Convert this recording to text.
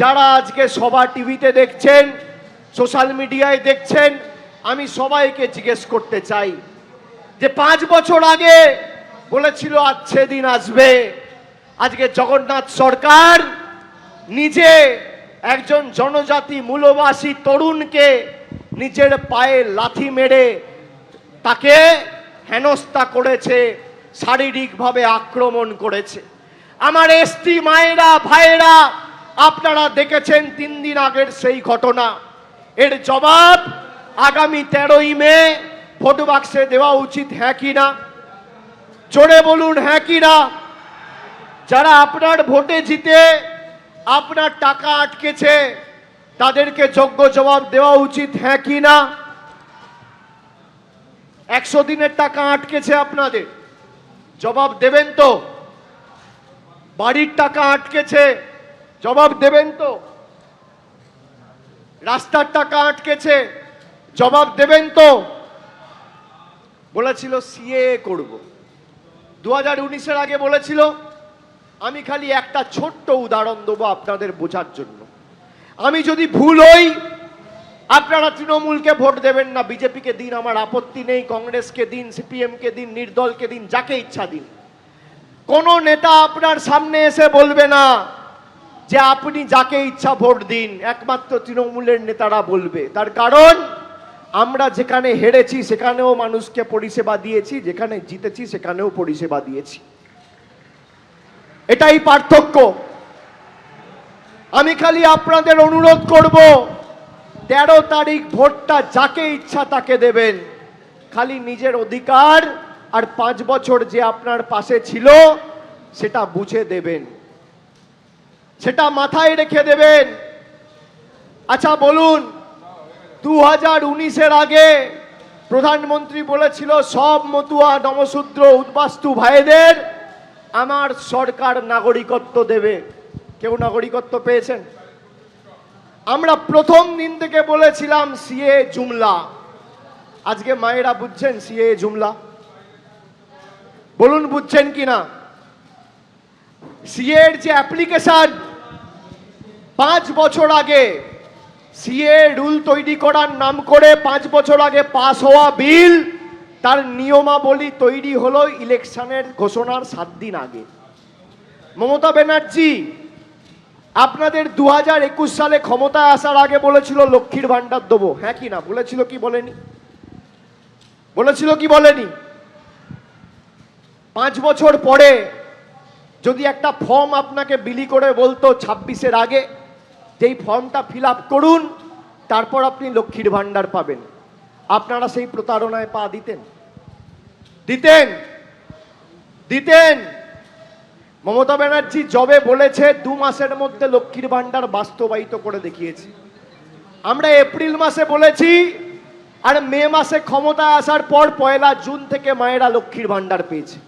যারা আজকে সভা টিভিতে দেখছেন, সোশ্যাল মিডিয়ায় দেখছেন, আমি সবাইকে জিজ্ঞেস করতে চাই যে পাঁচ বছর আগে বলেছিল আচ্ছে দিন আসবে। আজকে জগন্নাথ সরকার নিজে একজন জনজাতি মূলবাসী তরুণকে নিজের পায়ে লাথি মেরে তাকে হেনস্থা করেছে, শারীরিকভাবে আক্রমণ করেছে। আমার এসটি মায়েরা, ভাইয়েরা আপনারা দেখেছেন তিন দিন আগের সেই ঘটনা। এর জবাব আগামী তেরোই মে, ভোট বাক্সে দেওয়া উচিত হ্যাঁ কি না? জোরে বলুন হ্যাঁ কি না? যারা আপনার ভোটে জিতে, আপনার টাকা আটকেছে, তাদেরকে যোগ্য জবাব দেওয়া উচিত হ্যাঁ কি না? একশো দিনের টাকা আটকেছে আপনাদের। জবাব দেবেন তো? বাড়ির টাকা আটকেছে জবাব দেবেন তো? রাস্তার টাকা আটকেছে, জবাব দেবেন তো? বলেছিল সিএ করব। দু হাজার উনিশের আগে বলেছিল, আমি খালি একটা ছোট্ট উদাহরণ দেবো আপনাদের বোঝার জন্য। আমি যদি ভুল হই, আপনারা তৃণমূলকে ভোট দেবেন না। বিজেপিকে দিন, আমার আপত্তি নেই, কংগ্রেসকে দিন, সিপিএমকে দিন, নির্দলকে দিন, যাকে ইচ্ছা দিন। কোন নেতা আপনার সামনে এসে বলবে না যে আপনি যাকে ইচ্ছা ভোট দিন, একমাত্র তৃণমূলের নেতারা বলবে। তার কারণ, আমরা যেখানে হেরেছি, সেখানেও মানুষকে পরিষেবা দিয়েছি, যেখানে জিতেছি, সেখানেও পরিষেবা দিয়েছি। এটাই পার্থক্য। আমি খালি আপনাদের অনুরোধ করব, তেরো তারিখ ভোটটা যাকে ইচ্ছা তাকে দেবেন। খালি নিজের অধিকার আর পাঁচ বছর যে আপনার পাশে ছিল, সেটা বুঝে দেবেন। সেটা মাথায় রেখে দেবেন। আচ্ছা বলুন দু হাজার উনিশের আগে প্রধানমন্ত্রী বলেছিল, সব মতুয়া নমশূদ্র উদ্বাস্তু ভাইদের, আমার সরকার নাগরিকত্ব দেবে। কেউ নাগরিকত্ব পেয়েছেন? আমরা প্রথম দিন থেকে বলেছিলাম, সিএ জুমলা। আজকে মায়েরা বুঝছেন সিএ জুমলা? বলুন, বুঝছেন কি না সিএ এর যে অ্যাপ্লিকেশন পাঁচ বছর আগে সিএ রুল তৈরি করার নাম করে পাঁচ বছর আগে পাস হওয়া বিল, তার নিয়মাবলী তৈরি হলো ইলেকশনের ঘোষণার সাত দিন আগে। মমতা ব্যানার্জি আপনাদের দু হাজার একুশ সালে ক্ষমতায় আসার আগে বলেছিল লক্ষ্মীর ভাণ্ডার দেবো। হ্যাঁ কি না? বলেছিল কি বলেনি? বলেছিল কি বলেনি? পাঁচ বছর পরে যদি একটা ফর্ম আপনাকে বিলি করে বলতো ছাব্বিশের আগে, যেই ফর্মটা ফিল করুন, তারপর আপনি লক্ষ্মীর ভাণ্ডার পাবেন। আপনারা সেই প্রতারণায় পা দিতেন। দিতেন! দিতেন! মমতা ব্যানার্জি জবে বলেছে, দু মাসের মধ্যে লক্ষ্মীর ভাণ্ডার বাস্তবায়িত করে দেখিয়েছে। আমরা এপ্রিল মাসে বলেছি, আর মে মাসে ক্ষমতায় আসার পর পয়লা জুন থেকে মায়েরা লক্ষ্মীর ভাণ্ডার পেয়েছে।